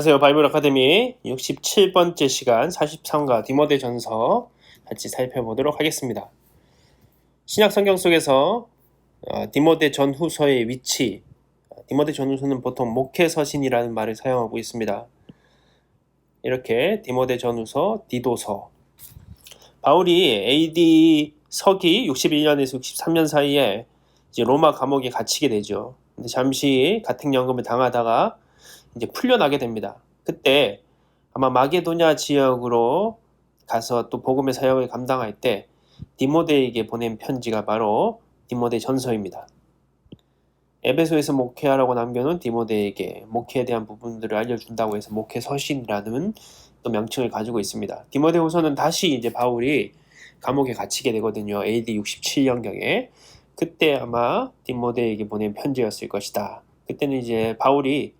안녕하세요. 바이블 아카데미 67번째 시간 43과 디모데 전서 같이 살펴보도록 하겠습니다. 신약 성경 속에서 어, 디모데 전후서의 위치, 디모데 전후서는 보통 목회 서신이라는 말을 사용하고 있습니다. 이렇게 디모데 전후서, 디도서. 바울이 AD 서기 61년에서 63년 사이에 이제 로마 감옥에 갇히게 되죠. 근데 잠시 가택연금을 당하다가 이제 풀려나게 됩니다. 그때 아마 마게도냐 지역으로 가서 또 복음의 사역을 감당할 때 디모데에게 보낸 편지가 바로 디모데 전서입니다. 에베소에서 목회하라고 남겨놓은 디모데에게 목회에 대한 부분들을 알려준다고 해서 목회 서신이라는 또 명칭을 가지고 있습니다. 디모데후서는 다시 이제 바울이 감옥에 갇히게 되거든요. AD 67년경에 그때 아마 디모데에게 보낸 편지였을 것이다. 그때는 이제 바울이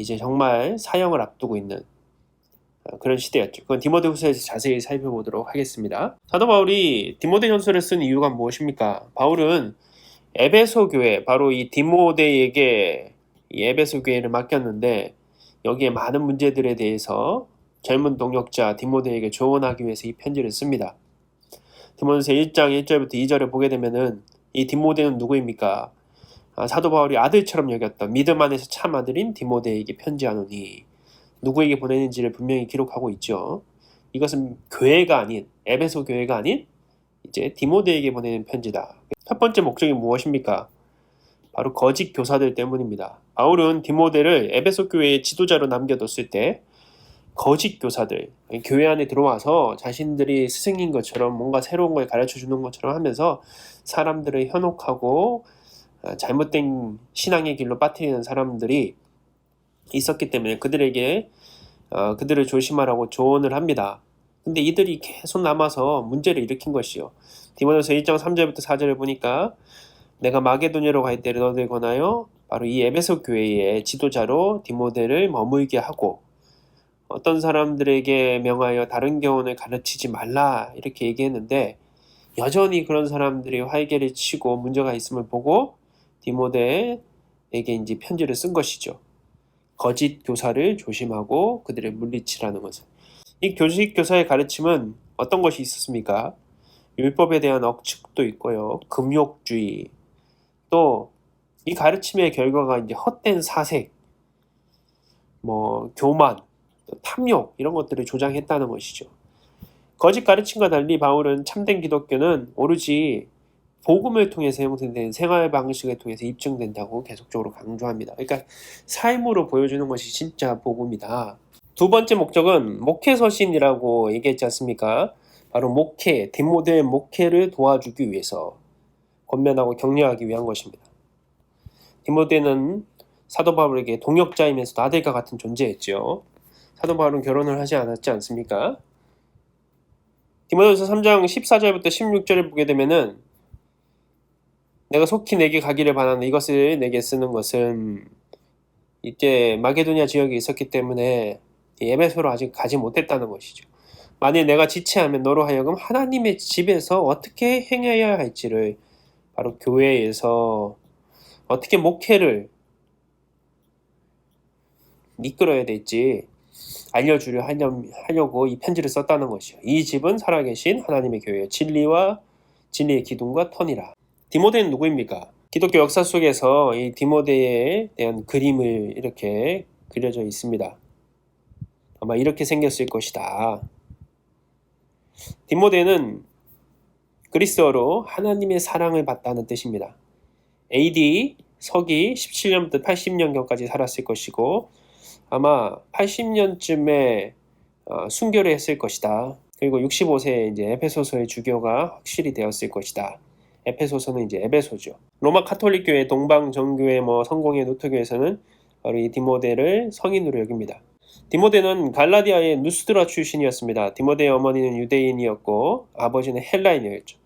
이제 정말 사형을 앞두고 있는 어, 그런 시대였죠. 그건 디모데후서에서 자세히 살펴보도록 하겠습니다. 사도 바울이 디모데 전서를 쓴 이유가 무엇입니까? 바울은 에베소 교회, 바로 이 디모데에게 이 에베소 교회를 맡겼는데 여기에 많은 문제들에 대해서 젊은 동역자 디모데에게 조언하기 위해서 이 편지를 씁니다. 디모데서 1장 1절부터 2절에 보게 되면은 이 디모데는 누구입니까? 아, 사도 바울이 아들처럼 여겼던 믿음 안에서 참 아들인 디모데에게 편지하노니 누구에게 보내는지를 분명히 기록하고 있죠. 이것은 교회가 아닌 에베소 교회가 아닌 이제 디모데에게 보내는 편지다. 첫 번째 목적이 무엇입니까? 바로 거짓 교사들 때문입니다. 바울은 디모데를 에베소 교회의 지도자로 남겨뒀을 때 거짓 교사들 교회 안에 들어와서 자신들이 스승인 것처럼 뭔가 새로운 걸 가르쳐 주는 것처럼 하면서 사람들을 현혹하고 어, 잘못된 신앙의 길로 빠뜨리는 사람들이 있었기 때문에 그들에게 어, 그들을 조심하라고 조언을 합니다. 근데 이들이 계속 남아서 문제를 일으킨 것이요. 디모데서 1장 3절부터 4절을 보니까 내가 마게도니아로 갈 때를 너들 권하여 바로 이 에베소 교회의 지도자로 디모데를 머물게 하고 어떤 사람들에게 명하여 다른 교훈을 가르치지 말라 이렇게 얘기했는데 여전히 그런 사람들이 활개를 치고 문제가 있음을 보고 디모데에게 이제 편지를 쓴 것이죠. 거짓 교사를 조심하고 그들을 물리치라는 것을. 이 교식 교사의 가르침은 어떤 것이 있었습니까? 율법에 대한 억측도 있고요. 금욕주의. 또 이 가르침의 결과가 이제 헛된 사색, 뭐 교만, 탐욕 이런 것들을 조장했다는 것이죠. 거짓 가르침과 달리 바울은 참된 기독교는 오로지 복음을 통해서 형성된 생활 방식을 통해서 입증된다고 계속적으로 강조합니다. 그러니까 삶으로 보여주는 것이 진짜 복음이다. 두 번째 목적은 목회 서신이라고 얘기했지 않습니까? 바로 목회, 디모데의 목회를 도와주기 위해서 권면하고 격려하기 위한 것입니다. 디모데는 사도 바울에게 동역자이면서도 아들과 같은 존재였죠. 사도 바울은 결혼을 하지 않았지 않습니까? 디모데서 3장 14절부터 16절을 보게 되면은 내가 속히 내게 가기를 바라는 이것을 내게 쓰는 것은 이때 마게도니아 지역에 있었기 때문에 에베소로 아직 가지 못했다는 것이죠. 만일 내가 지체하면 너로 하여금 하나님의 집에서 어떻게 행해야 할지를 바로 교회에서 어떻게 목회를 이끌어야 될지 알려주려 하려고 이 편지를 썼다는 것이요. 이 집은 살아계신 하나님의 교회요. 진리와 진리의 기둥과 턴이라. 디모데는 누구입니까? 기독교 역사 속에서 이 디모데에 대한 그림을 이렇게 그려져 있습니다. 아마 이렇게 생겼을 것이다. 디모데는 그리스어로 하나님의 사랑을 받다는 뜻입니다. AD 서기 17년부터 80년경까지 살았을 것이고 아마 80년쯤에 어, 순교를 했을 것이다. 그리고 65세에 이제 에페소서의 주교가 확실히 되었을 것이다. 에페소서는 이제 에베소죠. 로마 카톨릭 교회, 동방 정교회, 뭐 성공회, 노트교에서는 바로 이 디모데를 성인으로 여깁니다. 디모데는 갈라디아의 누스드라 출신이었습니다. 디모데의 어머니는 유대인이었고 아버지는 헬라인이었죠.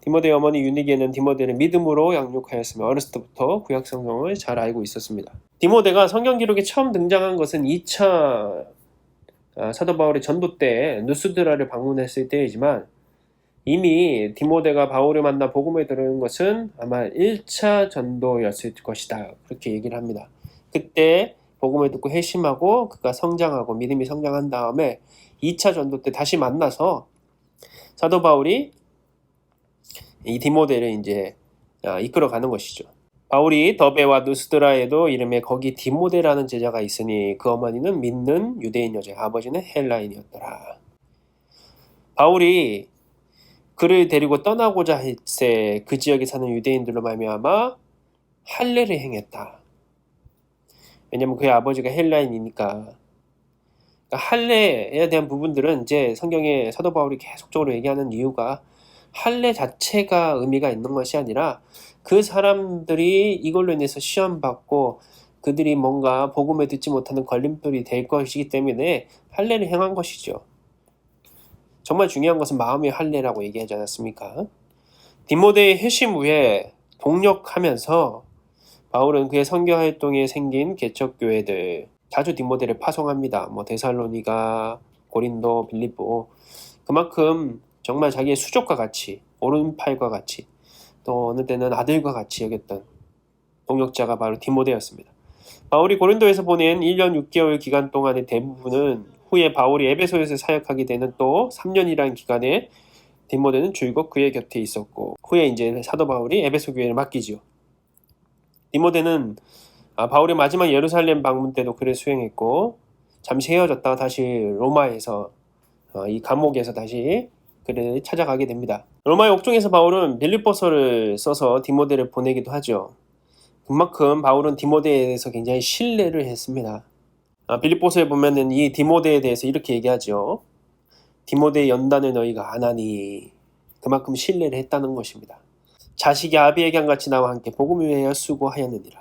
디모데의 어머니 유니게는 디모데를 믿음으로 양육하였으며 어렸을 때부터 구약 성경을 잘 알고 있었습니다. 디모데가 성경 기록에 처음 등장한 것은 2차 아, 사도 바울의 전도 때 누스드라를 방문했을 때이지만 이미 디모데가 바울을 만나 복음을 들은 것은 아마 1차 전도였을 것이다. 그렇게 얘기를 합니다. 그때 복음을 듣고 회심하고 그가 성장하고 믿음이 성장한 다음에 2차 전도 때 다시 만나서 사도 바울이 이 디모데를 이제 아, 이끌어가는 것이죠. 바울이 더베와 누스드라에도 이름에 거기 디모데라는 제자가 있으니 그 어머니는 믿는 유대인 여자 아버지는 헬라인이었더라. 바울이 그를 데리고 떠나고자 할새 그 지역에 사는 유대인들로 말미암아 할례를 행했다. 왜냐면 그의 아버지가 헬라인이니까. 그러니까 할례에 대한 부분들은 이제 성경에 사도 바울이 계속적으로 얘기하는 이유가 할례 자체가 의미가 있는 것이 아니라 그 사람들이 이걸로 인해서 시험 받고 그들이 뭔가 복음을 듣지 못하는 걸림돌이 될 것이기 때문에 할례를 행한 것이죠. 정말 중요한 것은 마음의 할례라고 얘기하지 않았습니까? 디모데의 회심 후에 동력하면서 바울은 그의 선교 활동에 생긴 개척 교회들 자주 디모데를 파송합니다. 뭐 데살로니가, 고린도, 빌립보 그만큼 정말 자기의 수족과 같이 오른팔과 같이 또 어느 때는 아들과 같이 여겼던 동역자가 바로 디모데였습니다. 바울이 고린도에서 보낸 1년 6개월 기간 동안의 대부분은 후에 바울이 에베소에서 사역하게 되는 또 3년이라는 기간에 디모데는 줄곧 그의 곁에 있었고 후에 이제 사도 바울이 에베소 교회를 맡기지요. 디모데는 아, 바울의 마지막 예루살렘 방문 때도 그를 수행했고 잠시 헤어졌다가 다시 로마에서 어, 이 감옥에서 다시 그를 찾아가게 됩니다. 로마의 옥중에서 바울은 빌립보서를 써서 디모데를 보내기도 하죠. 그만큼 바울은 디모데에 대해서 굉장히 신뢰를 했습니다. 아, 빌립보서에 보면은 이 디모데에 대해서 이렇게 얘기하죠. 디모데의 연단을 너희가 안 하니 그만큼 신뢰를 했다는 것입니다. 자식이 아비에게 같이 나와 함께 복음을 위하여 수고하였느니라.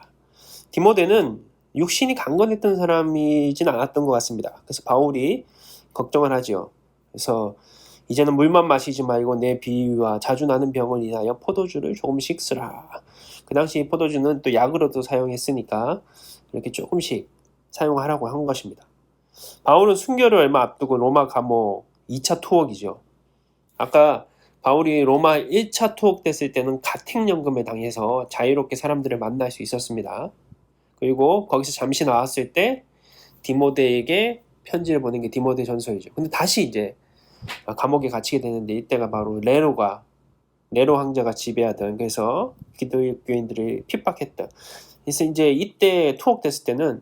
디모데는 육신이 강건했던 사람이진 않았던 것 같습니다. 그래서 바울이 걱정을 하죠. 그래서 이제는 물만 마시지 말고 내 비위와 자주 나는 병을 인하여 포도주를 조금씩 쓰라. 그 당시 포도주는 또 약으로도 사용했으니까 이렇게 조금씩 사용하라고 한 것입니다. 바울은 순교를 얼마 앞두고 로마 감옥 2차 투옥이죠. 아까 바울이 로마 1차 투옥됐을 때는 가택연금을 당해서 자유롭게 사람들을 만날 수 있었습니다. 그리고 거기서 잠시 나왔을 때 디모데에게 편지를 보낸 게 디모데 전서이죠. 근데 다시 이제 감옥에 갇히게 되는데 이때가 바로 네로가 네로 황제가 지배하던 그래서 기독교인들을 핍박했던 그래서 이제 이때 투옥됐을 때는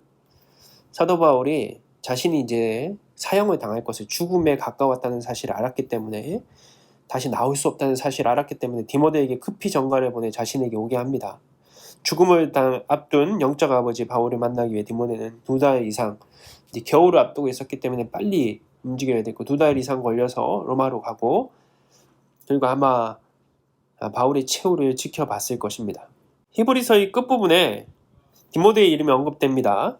사도 바울이 자신이 이제 사형을 당할 것을 죽음에 가까웠다는 사실을 알았기 때문에 다시 나올 수 없다는 사실을 알았기 때문에 디모데에게 급히 전가를 보내 자신에게 오게 합니다. 죽음을 앞둔 영적 아버지 바울을 만나기 위해 디모데는 두 달 이상 이제 겨울을 앞두고 있었기 때문에 빨리 움직여야 됐고 두 달 이상 걸려서 로마로 가고 그리고 아마 바울의 최후를 지켜봤을 것입니다. 히브리서의 끝부분에 디모데의 이름이 언급됩니다.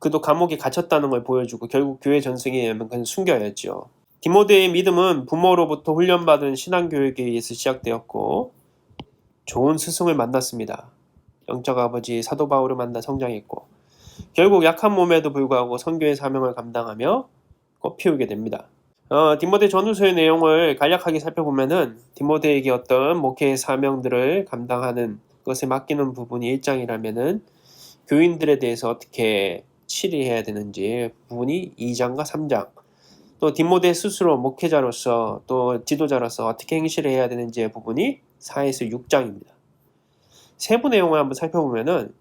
그도 감옥에 갇혔다는 걸 보여주고 결국 교회 전승에 의하면 그는 순교였죠. 디모데의 믿음은 부모로부터 훈련받은 신앙교육에 의해서 시작되었고 좋은 스승을 만났습니다. 영적 아버지 사도 바울을 만나 성장했고 결국 약한 몸에도 불구하고 선교의 사명을 감당하며 꽃피우게 됩니다. 어, 디모데 전후서의 내용을 간략하게 살펴보면은 디모데에게 어떤 목회의 사명들을 감당하는 것에 맡기는 부분이 1장이라면은 교인들에 대해서 어떻게 치리해야 되는지 부분이 2장과 3장 또 디모데 스스로 목회자로서 또 지도자로서 어떻게 행실을 해야 되는지의 부분이 4에서 6장입니다. 세부 내용을 한번 살펴보면은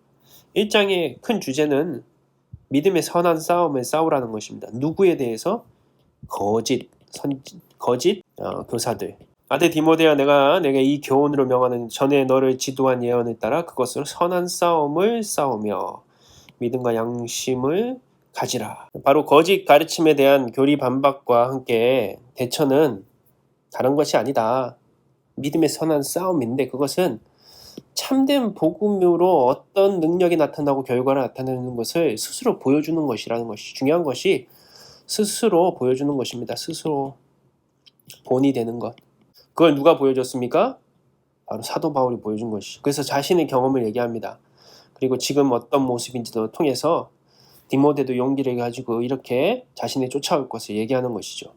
1장의 큰 주제는 믿음의 선한 싸움을 싸우라는 것입니다. 누구에 대해서? 거짓, 선, 거짓 어, 교사들. 아들 디모데야 내가 내가 이 교훈으로 명하는 전에 너를 지도한 예언을 따라 그것으로 선한 싸움을 싸우며 믿음과 양심을 가지라. 바로 거짓 가르침에 대한 교리 반박과 함께 대처는 다른 것이 아니다. 믿음의 선한 싸움인데 그것은 참된 복음으로 어떤 능력이 나타나고 결과가 나타나는 것을 스스로 보여주는 것이라는 것이 중요한 것이 스스로 보여주는 것입니다. 스스로 본이 되는 것. 그걸 누가 보여줬습니까? 바로 사도 바울이 보여준 것이. 그래서 자신의 경험을 얘기합니다. 그리고 지금 어떤 모습인지도 통해서 디모데도 용기를 가지고 이렇게 자신의 쫓아올 것을 얘기하는 것이죠.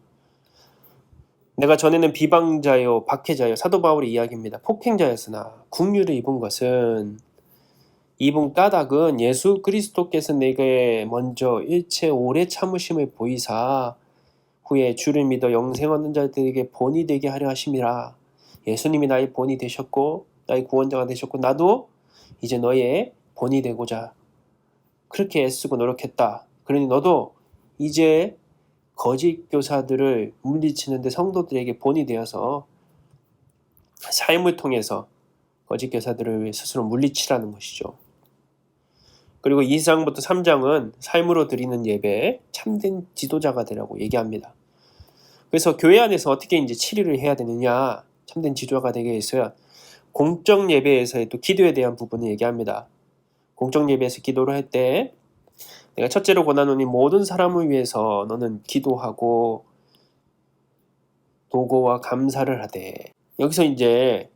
내가 전에는 비방자요, 박해자요, 사도 바울의 이야기입니다. 폭행자였으나 국류를 입은 것은 입은 까닭은 예수 그리스도께서 내게 먼저 일체 오래 참으심을 보이사 후에 주를 믿어 영생 얻는 자들에게 본이 되게 하려 하심이라. 예수님이 나의 본이 되셨고 나의 구원자가 되셨고 나도 이제 너의 본이 되고자 그렇게 애쓰고 노력했다. 그러니 너도 이제 거짓 교사들을 물리치는데 성도들에게 본이 되어서 삶을 통해서 거짓 교사들을 스스로 물리치라는 것이죠. 그리고 2장부터 3장은 삶으로 드리는 예배, 참된 지도자가 되라고 얘기합니다. 그래서 교회 안에서 어떻게 이제 치료를 해야 되느냐, 참된 지도자가 되기 위해서 공적 예배에서의 또 기도에 대한 부분을 얘기합니다. 공적 예배에서 기도를 할 때 내가 첫째로 권하노니 모든 사람을 위해서 너는 기도하고 도고와 감사를 하되 여기서 이제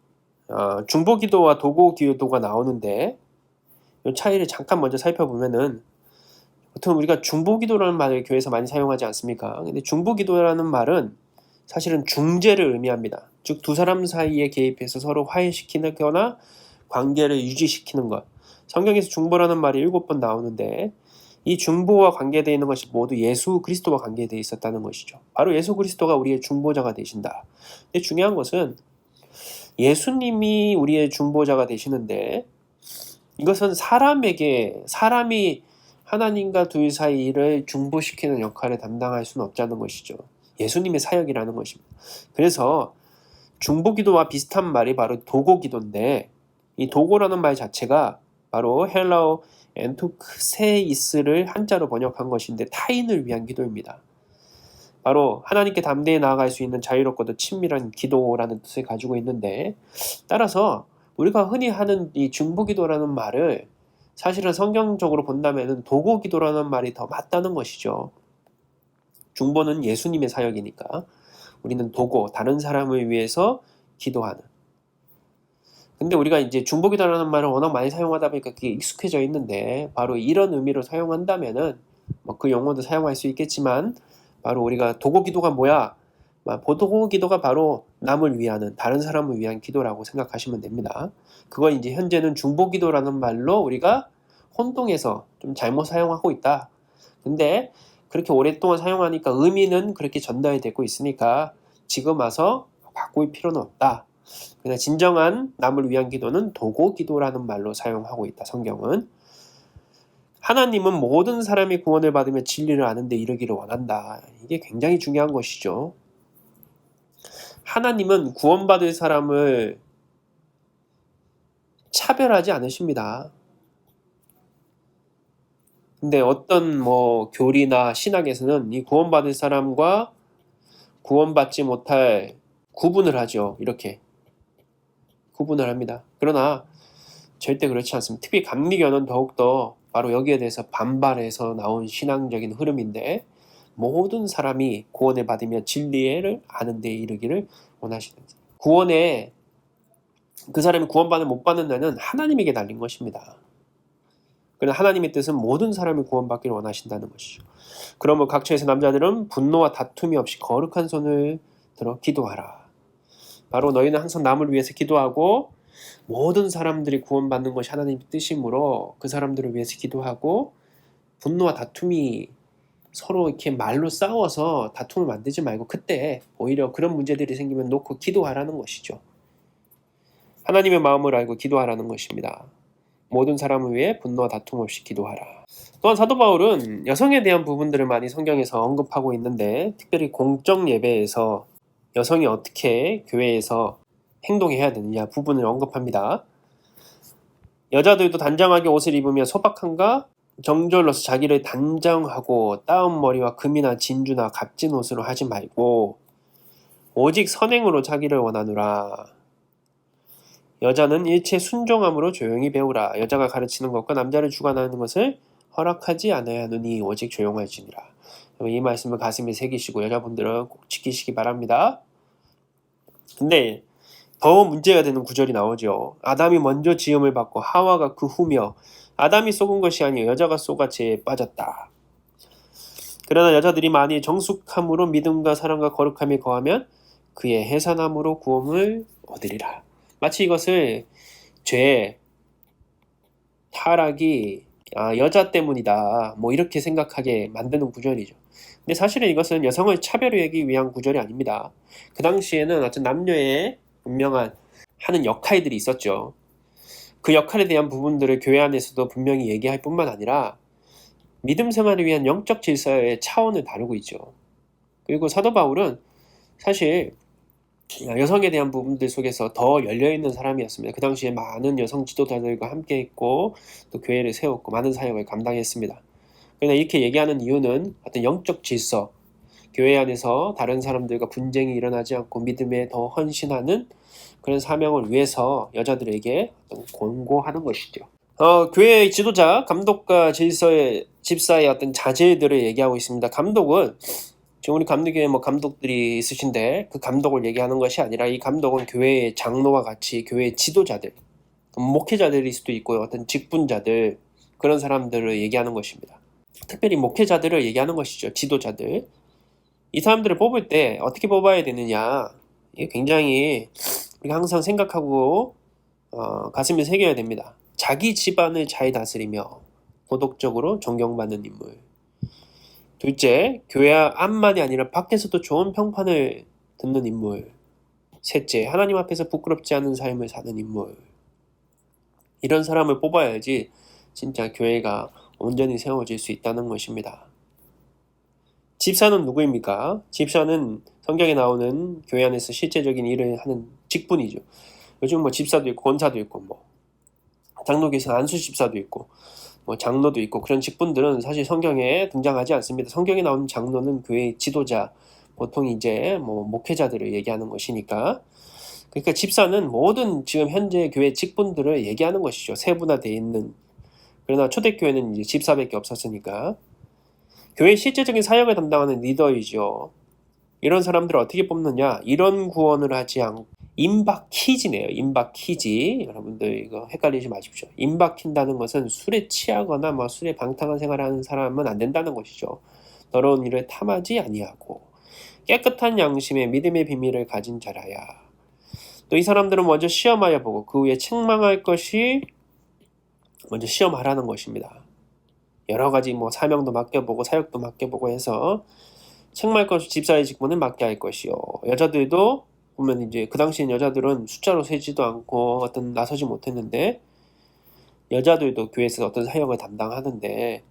어, 중보 기도와 도고 기도가 나오는데 이 차이를 잠깐 먼저 살펴보면은 보통 우리가 중보 기도라는 말을 교회에서 많이 사용하지 않습니까? 근데 중보 기도라는 말은 사실은 중재를 의미합니다. 즉 두 사람 사이에 개입해서 서로 화해시키거나 관계를 유지시키는 것. 성경에서 중보라는 말이 일곱 번 나오는데 이 중보와 관계되어 있는 것이 모두 예수 그리스도와 관계되어 있었다는 것이죠. 바로 예수 그리스도가 우리의 중보자가 되신다. 근데 중요한 것은 예수님이 우리의 중보자가 되시는데 이것은 사람에게 사람이 하나님과 둘 사이를 중보시키는 역할을 담당할 수는 없다는 것이죠. 예수님의 사역이라는 것입니다. 그래서 중보기도와 비슷한 말이 바로 도고기도인데 이 도고라는 말 자체가 바로 헬라어 엔토크세이스를 한자로 번역한 것인데 타인을 위한 기도입니다. 바로 하나님께 담대히 나아갈 수 있는 자유롭고도 친밀한 기도라는 뜻을 가지고 있는데 따라서 우리가 흔히 하는 이 중보기도라는 말을 사실은 성경적으로 본다면 도고기도라는 말이 더 맞다는 것이죠. 중보는 예수님의 사역이니까 우리는 도고 다른 사람을 위해서 기도하는. 근데 우리가 이제 중보기도라는 말을 워낙 많이 사용하다 보니까 그게 익숙해져 있는데 바로 이런 의미로 사용한다면은 뭐 그 용어도 사용할 수 있겠지만 바로 우리가 도고 기도가 뭐야? 보도기도가 바로 남을 위하는 다른 사람을 위한 기도라고 생각하시면 됩니다. 그거 이제 현재는 중보 기도라는 말로 우리가 혼동해서 좀 잘못 사용하고 있다. 근데 그렇게 오랫동안 사용하니까 의미는 그렇게 전달되고 있으니까 지금 와서 바꿀 필요는 없다. 그냥 진정한 남을 위한 기도는 도고 기도라는 말로 사용하고 있다. 성경은 하나님은 모든 사람이 구원을 받으며 진리를 아는데 이르기를 원한다. 이게 굉장히 중요한 것이죠. 하나님은 구원받을 사람을 차별하지 않으십니다. 근데 어떤 뭐 교리나 신학에서는 이 구원받을 사람과 구원받지 못할 구분을 하죠. 이렇게 구분을 합니다. 그러나 절대 그렇지 않습니다. 특히 감리교는 더욱더 바로 여기에 대해서 반발해서 나온 신앙적인 흐름인데 모든 사람이 구원을 받으며 진리를 아는 데 이르기를 원하시는 구원에 그 사람이 구원받을 못 받는다는 하나님에게 달린 것입니다. 그러나 하나님의 뜻은 모든 사람이 구원받기를 원하신다는 것이죠. 그러면 각처에서 남자들은 분노와 다툼이 없이 거룩한 손을 들어 기도하라. 바로 너희는 항상 남을 위해서 기도하고 모든 사람들이 구원받는 것이 하나님의 뜻이므로 그 사람들을 위해서 기도하고 분노와 다툼이 서로 이렇게 말로 싸워서 다툼을 만들지 말고 그때 오히려 그런 문제들이 생기면 놓고 기도하라는 것이죠. 하나님의 마음을 알고 기도하라는 것입니다. 모든 사람을 위해 분노와 다툼 없이 기도하라. 또한 사도 바울은 여성에 대한 부분들을 많이 성경에서 언급하고 있는데 특별히 공적 예배에서 여성이 어떻게 교회에서 행동해야 되느냐 부분을 언급합니다. 여자들도 단정하게 옷을 입으며 소박함과 정절로서 자기를 단정하고 따은 머리와 금이나 진주나 값진 옷으로 하지 말고 오직 선행으로 자기를 원하노라. 여자는 일체 순종함으로 조용히 배우라. 여자가 가르치는 것과 남자를 주관하는 것을 허락하지 않아야 하느니 오직 조용할지니라. 이 말씀을 가슴에 새기시고 여자분들은 꼭 지키시기 바랍니다. 근데 더 문제가 되는 구절이 나오죠. 아담이 먼저 지음을 받고 하와가 그 후며 아담이 속은 것이 아니요 여자가 속아 죄에 빠졌다. 그러나 여자들이 많이 정숙함으로 믿음과 사랑과 거룩함이 거하면 그의 해산함으로 구원을 얻으리라. 마치 이것을 죄 타락이 아, 여자 때문이다. 뭐 이렇게 생각하게 만드는 구절이죠. 근데 사실은 이것은 여성을 차별하기 위한 구절이 아닙니다. 그 당시에는 어떤 남녀의 분명한 하는 역할들이 있었죠. 그 역할에 대한 부분들을 교회 안에서도 분명히 얘기할 뿐만 아니라 믿음 생활을 위한 영적 질서의 차원을 다루고 있죠. 그리고 사도 바울은 사실 여성에 대한 부분들 속에서 더 열려있는 사람이었습니다. 그 당시에 많은 여성 지도자들과 함께 했고 또 교회를 세웠고 많은 사역을 감당했습니다. 그러나 이렇게 얘기하는 이유는 어떤 영적 질서, 교회 안에서 다른 사람들과 분쟁이 일어나지 않고 믿음에 더 헌신하는 그런 사명을 위해서 여자들에게 권고하는 것이죠. 어, 교회의 지도자, 감독과 질서의 집사의 어떤 자질들을 얘기하고 있습니다. 감독은 지금 우리 감독교회 뭐 감독들이 있으신데 그 감독을 얘기하는 것이 아니라 이 감독은 교회의 장로와 같이 교회의 지도자들, 목회자들일 수도 있고요. 어떤 직분자들 그런 사람들을 얘기하는 것입니다. 특별히 목회자들을 얘기하는 것이죠. 지도자들. 이 사람들을 뽑을 때 어떻게 뽑아야 되느냐. 이게 굉장히 우리가 항상 생각하고 어, 가슴에 새겨야 됩니다. 자기 집안을 잘 다스리며 도덕적으로 존경받는 인물. 둘째, 교회 안만이 아니라 밖에서도 좋은 평판을 듣는 인물. 셋째, 하나님 앞에서 부끄럽지 않은 삶을 사는 인물. 이런 사람을 뽑아야지 진짜 교회가 온전히 세워질 수 있다는 것입니다. 집사는 누구입니까? 집사는 성경에 나오는 교회 안에서 실제적인 일을 하는 직분이죠. 요즘 뭐 집사도 있고 권사도 있고 뭐 장로교에서 안수 집사도 있고 뭐 장로도 있고 그런 직분들은 사실 성경에 등장하지 않습니다. 성경에 나오는 장로는 교회 지도자 보통 이제 뭐 목회자들을 얘기하는 것이니까 그러니까 집사는 모든 지금 현재 교회 직분들을 얘기하는 것이죠. 세분화되어 있는 그러나 초대교회는 이제 집사밖에 없었으니까 교회 실제적인 사역을 담당하는 리더이죠. 이런 사람들을 어떻게 뽑느냐? 이런 구원을 하지 않고 임박키지네요. 임박키지. 여러분들 이거 헷갈리지 마십시오. 임박힌다는 것은 술에 취하거나 뭐 술에 방탕한 생활하는 사람은 안 된다는 것이죠. 더러운 일을 탐하지 아니하고 깨끗한 양심의 믿음의 비밀을 가진 자라야. 또 이 사람들은 먼저 시험하여 보고 그 후에 책망할 것이 먼저 시험하라는 것입니다. 여러 가지 뭐 사명도 맡겨보고 사역도 맡겨보고 해서 책말 것이 집사의 직분을 맡게 할 것이요. 여자들도 보면 이제 그 당시엔 여자들은 숫자로 세지도 않고 어떤 나서지 못했는데 여자들도 교회에서 어떤 사역을 담당하는데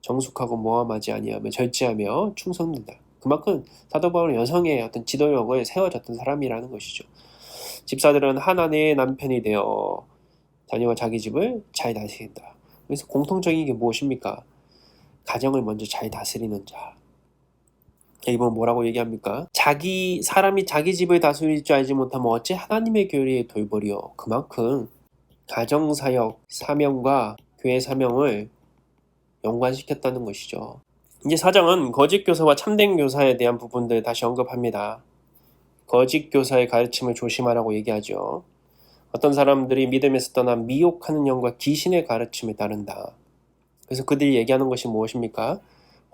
정숙하고 모함하지 아니하며 절제하며 충성된다. 그만큼 사도 바울은 여성의 어떤 지도력을 세워졌던 사람이라는 것이죠. 집사들은 하나님의 남편이 되어 자녀와 자기 집을 잘 다스린다. 그래서 공통적인 게 무엇입니까? 가정을 먼저 잘 다스리는 자. 이번 뭐라고 얘기합니까? 자기 사람이 자기 집을 다스릴 줄 알지 못하면 어찌 하나님의 교회에 돌벌이요. 그만큼 가정 사역 사명과 교회 사명을 연관시켰다는 것이죠. 이제 사장은 거짓 교사와 참된 교사에 대한 부분들 다시 언급합니다. 거짓 교사의 가르침을 조심하라고 얘기하죠. 어떤 사람들이 믿음에서 떠나 미혹하는 영과 귀신의 가르침에 따른다. 그래서 그들이 얘기하는 것이 무엇입니까?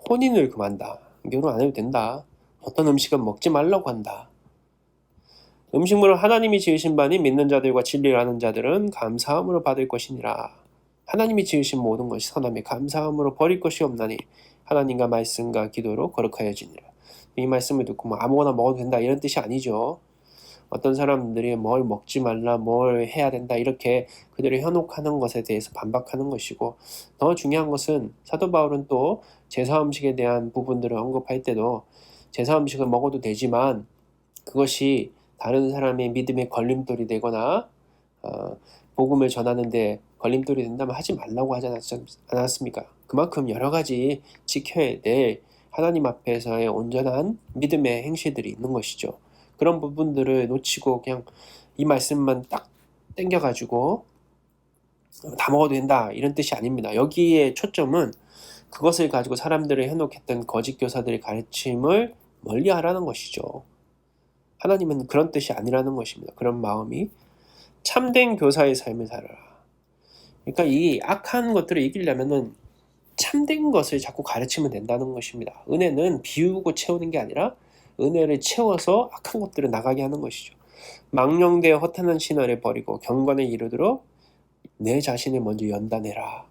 혼인을 금한다. 결혼 안 해도 된다. 어떤 음식은 먹지 말라고 한다. 음식물을 하나님이 지으신 바니 믿는 자들과 진리를 아는 자들은 감사함으로 받을 것이니라. 하나님이 지으신 모든 것이 선함에 감사함으로 버릴 것이 없나니 하나님과 말씀과 기도로 거룩하여지니라. 이 말씀을 듣고 뭐 아무거나 먹어도 된다 이런 뜻이 아니죠. 어떤 사람들이 뭘 먹지 말라, 뭘 해야 된다, 이렇게 그들을 현혹하는 것에 대해서 반박하는 것이고, 더 중요한 것은 사도 바울은 또 제사 음식에 대한 부분들을 언급할 때도 제사 음식을 먹어도 되지만 그것이 다른 사람의 믿음의 걸림돌이 되거나, 어, 복음을 전하는데 걸림돌이 된다면 하지 말라고 하지 않았습니까? 그만큼 여러 가지 지켜야 될 하나님 앞에서의 온전한 믿음의 행실들이 있는 것이죠. 그런 부분들을 놓치고 그냥 이 말씀만 딱 땡겨가지고 다 먹어도 된다 이런 뜻이 아닙니다. 여기에 초점은 그것을 가지고 사람들을 현혹했던 거짓 교사들의 가르침을 멀리하라는 것이죠. 하나님은 그런 뜻이 아니라는 것입니다. 그런 마음이 참된 교사의 삶을 살아라. 그러니까 이 악한 것들을 이기려면은 참된 것을 자꾸 가르치면 된다는 것입니다. 은혜는 비우고 채우는 게 아니라 은혜를 채워서 악한 것들을 나가게 하는 것이죠. 망령되어 허탄한 신화를 버리고 경건에 이르도록 내 자신을 먼저 연단해라.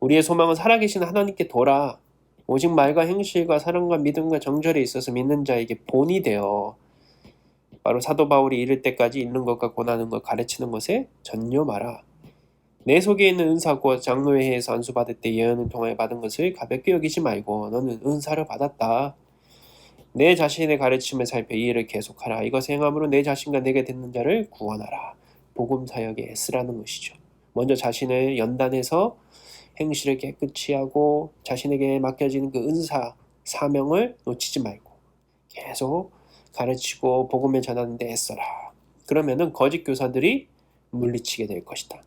우리의 소망은 살아계신 하나님께 돌아 오직 말과 행실과 사랑과 믿음과 정절에 있어서 믿는 자에게 본이 되어 바로 사도 바울이 이를 때까지 읽는 것과 권하는 것 가르치는 것에 전혀 마라. 내 속에 있는 은사고 장로회에서 안수 받을 때 예언을 통하여 받은 것을 가볍게 여기지 말고 너는 은사를 받았다. 내 자신의 가르침을 살펴 이 일을 계속하라. 이것을 행함으로 내 자신과 내게 듣는 자를 구원하라. 복음 사역에 애쓰라는 것이죠. 먼저 자신을 연단해서 행실을 깨끗이 하고 자신에게 맡겨지는 그 은사 사명을 놓치지 말고 계속 가르치고 복음을 전하는 데 애써라. 그러면은 거짓 교사들이 물리치게 될 것이다.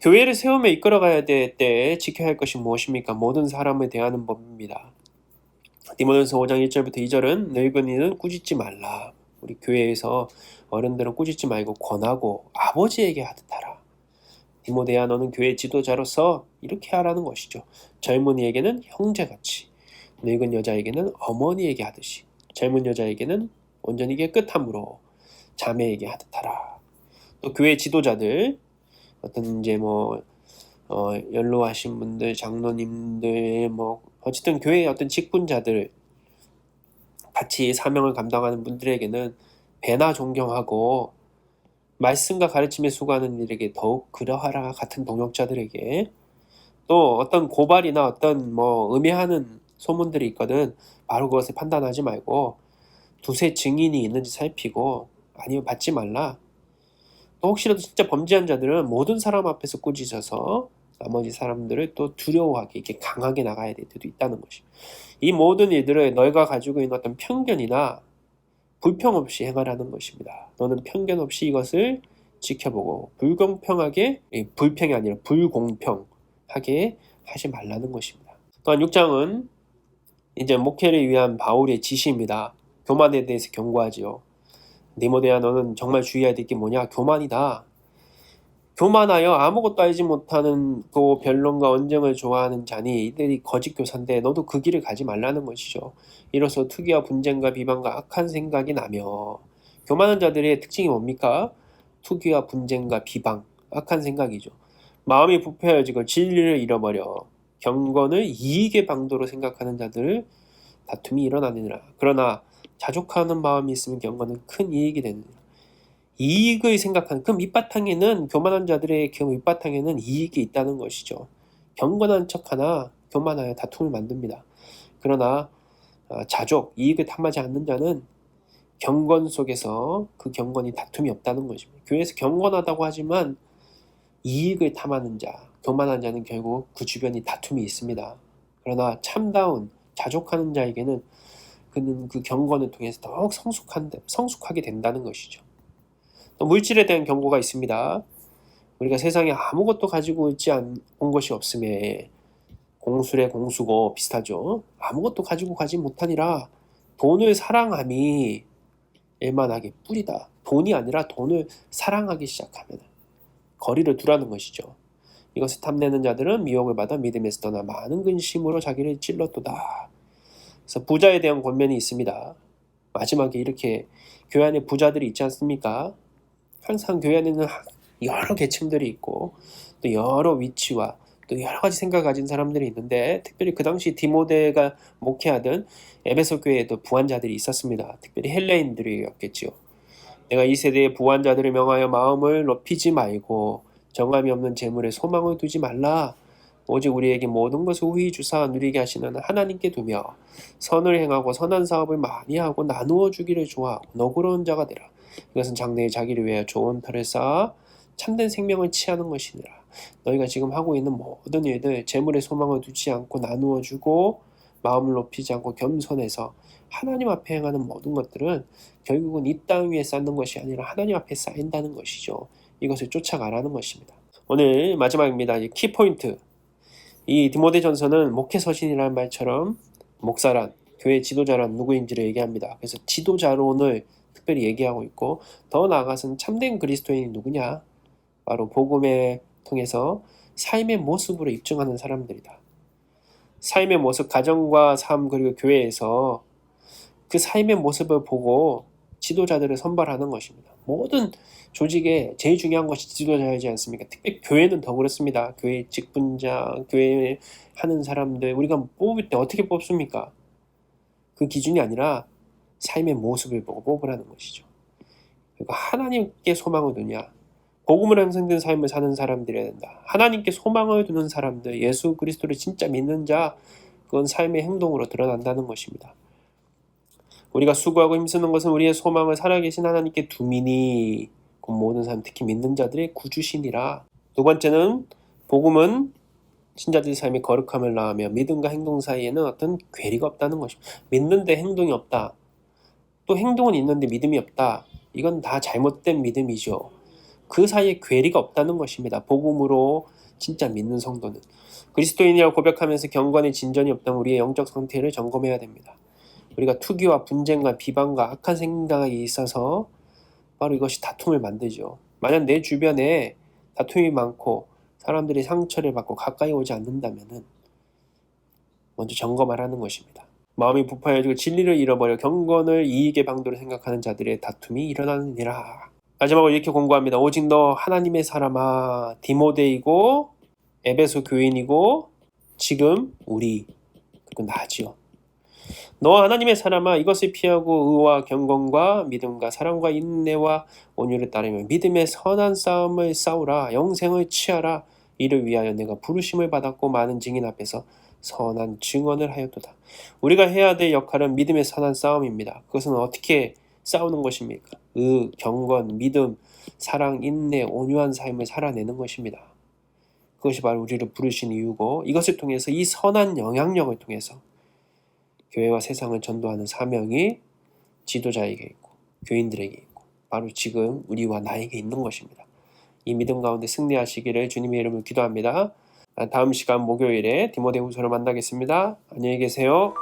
교회를 세우며 이끌어가야 될 때 지켜야 할 것이 무엇입니까? 모든 사람을 대하는 법입니다. 디모데서 5장 1절부터 2절은 늙은이는 꾸짖지 말라. 우리 교회에서 어른들은 꾸짖지 말고 권하고 아버지에게 하듯 하라. 디모데야 너는 교회 지도자로서 이렇게 하라는 것이죠. 젊은이에게는 형제같이, 늙은 여자에게는 어머니에게 하듯이, 젊은 여자에게는 온전히 깨끗함으로 자매에게 하듯 하라. 또 교회 지도자들 어떤 이제 뭐 어, 연로하신 분들, 장로님들, 뭐 어쨌든 교회의 어떤 직분자들 같이 사명을 감당하는 분들에게는 배나 존경하고 말씀과 가르침에 수고하는 일에게 더욱 그러하라 같은 동역자들에게 또 어떤 고발이나 어떤 뭐 의미하는 소문들이 있거든 바로 그것을 판단하지 말고 두세 증인이 있는지 살피고 아니면 받지 말라. 또 혹시라도 진짜 범죄한 자들은 모든 사람 앞에서 꾸짖어서 나머지 사람들을 또 두려워하게 이렇게 강하게 나가야 될 때도 있다는 것이. 이 모든 일들을 너희가 가지고 있는 어떤 편견이나 불평 없이 행하라는 것입니다. 너는 편견 없이 이것을 지켜보고 불공평하게 불평이 아니라 불공평하게 하지 말라는 것입니다. 또한 6장은 이제 목회를 위한 바울의 지시입니다. 교만에 대해서 경고하지요. 니모데야 너는 정말 주의해야 될 게 뭐냐? 교만이다. 교만하여 아무것도 알지 못하는 그 변론과 언쟁을 좋아하는 자니 이들이 거짓 교사인데 너도 그 길을 가지 말라는 것이죠. 이로써 투기와 분쟁과 비방과 악한 생각이 나며 교만한 자들의 특징이 뭡니까? 투기와 분쟁과 비방, 악한 생각이죠. 마음이 부패해지고 진리를 잃어버려 경건을 이익의 방도로 생각하는 자들 다툼이 일어나느니라. 그러나 자족하는 마음이 있으면 경건은 큰 이익이 되느니라. 이익을 생각하는 그 밑바탕에는 교만한 자들의 그 밑바탕에는 이익이 있다는 것이죠. 경건한 척하나 교만하여 다툼을 만듭니다. 그러나 어, 자족, 이익을 탐하지 않는 자는 경건 속에서 그 경건이 다툼이 없다는 것입니다. 교회에서 경건하다고 하지만 이익을 탐하는 자, 교만한 자는 결국 그 주변이 다툼이 있습니다. 그러나 참다운 자족하는 자에게는 그는 그 경건을 통해서 더욱 성숙한, 성숙하게 된다는 것이죠. 또 물질에 대한 경고가 있습니다. 우리가 세상에 아무것도 가지고 있지 않은 것이 없음에 공술의 공수고 비슷하죠. 아무것도 가지고 가지 못하니라 돈을 사랑함이 일만하게 뿌리다. 돈이 아니라 돈을 사랑하기 시작하면 거리를 두라는 것이죠. 이것을 탐내는 자들은 미혹을 받아 믿음에서 떠나 많은 근심으로 자기를 찔렀도다. 그래서 부자에 대한 권면이 있습니다. 마지막에 이렇게 교회 안에 부자들이 있지 않습니까? 항상 교회 안에는 여러 계층들이 있고 또 여러 위치와 또 여러 가지 생각 가진 사람들이 있는데 특별히 그 당시 디모데가 목회하던 에베소 교회에도 부한자들이 있었습니다. 특별히 헬레인들이었겠지요. 내가 이 세대의 부한자들을 명하여 마음을 높이지 말고 정함이 없는 재물에 소망을 두지 말라. 오직 우리에게 모든 것을 우히 주사 누리게 하시는 하나님께 두며 선을 행하고 선한 사업을 많이 하고 나누어 주기를 좋아하고 너그러운 자가 되라. 이것은 장래에 자기를 위하여 좋은 터를 쌓아 참된 생명을 취하는 것이니라. 너희가 지금 하고 있는 모든 일들 재물에 소망을 두지 않고 나누어 주고 마음을 높이지 않고 겸손해서 하나님 앞에 행하는 모든 것들은 결국은 이 땅 위에 쌓는 것이 아니라 하나님 앞에 쌓인다는 것이죠. 이것을 쫓아가라는 것입니다. 오늘 마지막입니다. 키포인트. 이 디모데 전서는 목회 서신이라는 말처럼 목사란 교회 지도자란 누구인지를 얘기합니다. 그래서 지도자론을 특별히 얘기하고 있고 더 나아가서는 참된 그리스도인이 누구냐? 바로 복음에 통해서 삶의 모습으로 입증하는 사람들이다. 삶의 모습, 가정과 삶 그리고 교회에서 그 삶의 모습을 보고 지도자들을 선발하는 것입니다. 모든 조직에 제일 중요한 것이 지도자이지 않습니까? 특히 교회는 더 그렇습니다. 교회 직분자, 교회 하는 사람들 우리가 뽑을 때 어떻게 뽑습니까? 그 기준이 아니라 삶의 모습을 보고 뽑으라는 것이죠. 그러니까 하나님께 소망을 두냐? 복음을 형성된 삶을 사는 사람들이어야 된다. 하나님께 소망을 두는 사람들, 예수 그리스도를 진짜 믿는 자, 그건 삶의 행동으로 드러난다는 것입니다. 우리가 수고하고 힘쓰는 것은 우리의 소망을 살아계신 하나님께 두미니 그 모든 사람 특히 믿는 자들의 구주신이라. 두 번째는 복음은 신자들의 삶의 거룩함을 낳으며 믿음과 행동 사이에는 어떤 괴리가 없다는 것입니다. 믿는데 행동이 없다. 또 행동은 있는데 믿음이 없다. 이건 다 잘못된 믿음이죠. 그 사이에 괴리가 없다는 것입니다. 복음으로 진짜 믿는 성도는 그리스도인이라고 고백하면서 경건의 진전이 없다면 우리의 영적 상태를 점검해야 됩니다. 우리가 투기와 분쟁과 비방과 악한 생각이 있어서 바로 이것이 다툼을 만들죠. 만약 내 주변에 다툼이 많고 사람들이 상처를 받고 가까이 오지 않는다면은 먼저 점검하라는 것입니다. 마음이 부패해지고 진리를 잃어버려 경건을 이익의 방도로 생각하는 자들의 다툼이 일어나느니라. 마지막으로 이렇게 공부합니다. 오직 너 하나님의 사람아 디모데이고 에베소 교인이고 지금 우리 그리고 나지요. 너 하나님의 사람아 이것을 피하고 의와 경건과 믿음과 사랑과 인내와 온유를 따르며 믿음의 선한 싸움을 싸우라 영생을 취하라 이를 위하여 내가 부르심을 받았고 많은 증인 앞에서 선한 증언을 하였도다. 우리가 해야 될 역할은 믿음의 선한 싸움입니다. 그것은 어떻게 싸우는 것입니까? 의, 경건, 믿음, 사랑, 인내, 온유한 삶을 살아내는 것입니다. 그것이 바로 우리를 부르신 이유고 이것을 통해서 이 선한 영향력을 통해서 교회와 세상을 전도하는 사명이 지도자에게 있고 교인들에게 있고 바로 지금 우리와 나에게 있는 것입니다. 이 믿음 가운데 승리하시기를 주님의 이름을 기도합니다. 다음 시간 목요일에 디모데후서를 만나겠습니다. 안녕히 계세요.